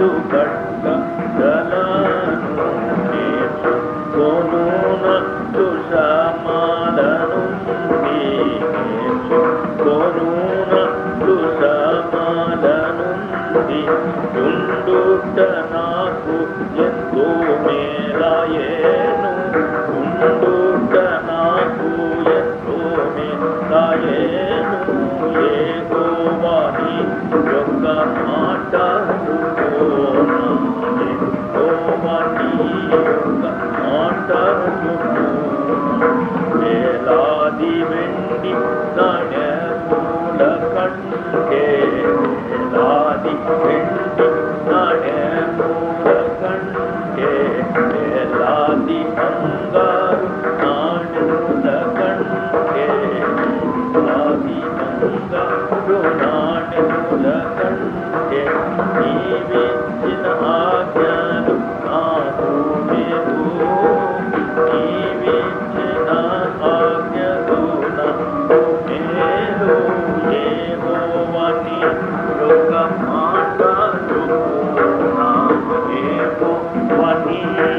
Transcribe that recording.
కోలు కట్ట గలను నేను కొనునట్టు సమాలను కొనునట్టు సమాలను నా ಕಣ್ಣುಗೆ ದಾದಿ ಹೆಣ್ಣು ನಡೆ ಮೂಲ ಕಣ್ಣುಗೆ ಲಾದಿ ಬಂಗಾರು ನಾಡುವುದ ಕಣ್ಣುಗೆ ಲಾದಿ ಬಂಗಾರು ನಾಡುವುದ ಕಣ್ಣುಗೆ ನೀವಿ Joaquim.